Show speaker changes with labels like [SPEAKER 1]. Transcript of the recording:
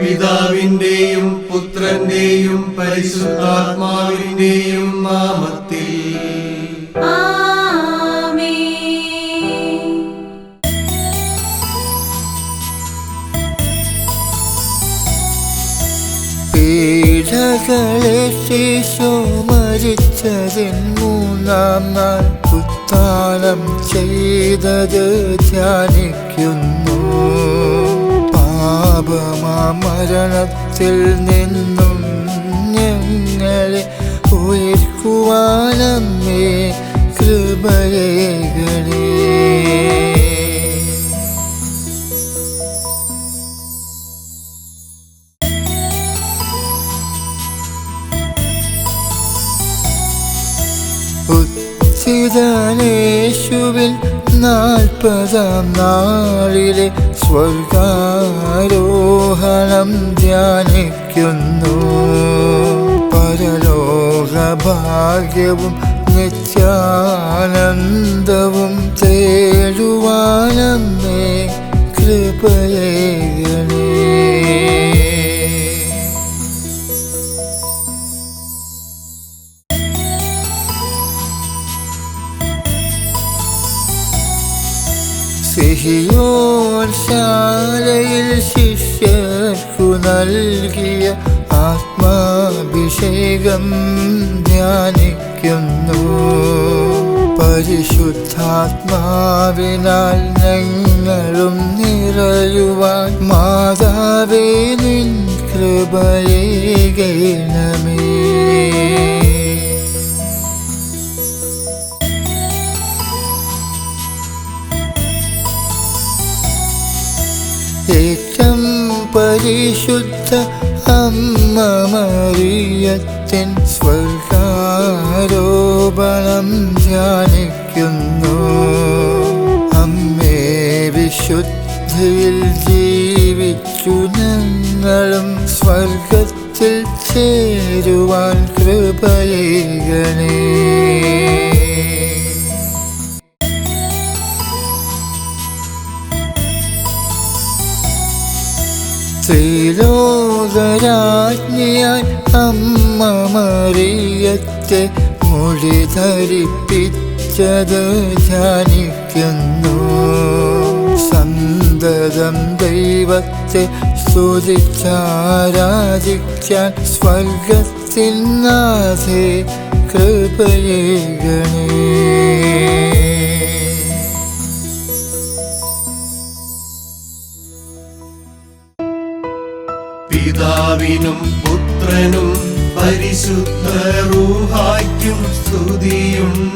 [SPEAKER 1] പിതാവിന്റെയും പുത്രന്റെയും പരിശുദ്ധാത്മാവിന്റെയും നാമത്തിൽ.
[SPEAKER 2] പീഡകളെ ശിശു മരിച്ചതിൻ മൂന്നാം നാൾ ഉത്താനം ചെയ്തത് ധ്യാനിക്കുന്നു. പാപമാ മരണത്തിൽ നിന്നും ഞങ്ങളെ ഉയർക്കുവാനമ്മേ കൃപയേകളേ ഉച്ചിതനേശുവിൽ നാൽപ്പതാം നാളിലെ സ്വർഗാരോഹണം ധ്യാനിക്കുന്നു. പരലോക ഭാഗ്യവും നിത്യാനന്ദവും തേടുവാനമ്മേ സിഹിയോൻ ശാലയിൽ ശിഷ്യർക്കു നൽകിയ ആത്മാഭിഷേകം ധ്യാനിക്കുന്നു. പരിശുദ്ധാത്മാവിനാൽ ഞങ്ങളും നിറയുവാൻ മാതാവേ നിൻ കൃപയേകണമേ ഏറ്റം പരിശുദ്ധ അമ്മ മറിയത്തിൻ സ്വർഗാരോപണം ധ്യാനിക്കുന്നു. അമ്മേ വിശുദ്ധിയിൽ ജീവിച്ചു ഞങ്ങളും സ്വർഗത്തിൽ ചേരുവാൻ കൃപയേകണേ. ശ്രീലോകരാജ്ഞിയായി അമ്മ മറിയത്തെ മൊഴി ധരിപ്പിച്ചത് ധ്യാനിക്കുന്നു. സന്തതം ദൈവത്തെ സ്തുതിച്ചാരാധിക്കാൻ സ്വർഗത്തിൽ നാഥേ കൃപയേകണേ
[SPEAKER 1] പിതാവിനും പുത്രനും പരിശുദ്ധ റൂഹായ്ക്കും സ്തുതിയുണ്ടായിടട്ടെ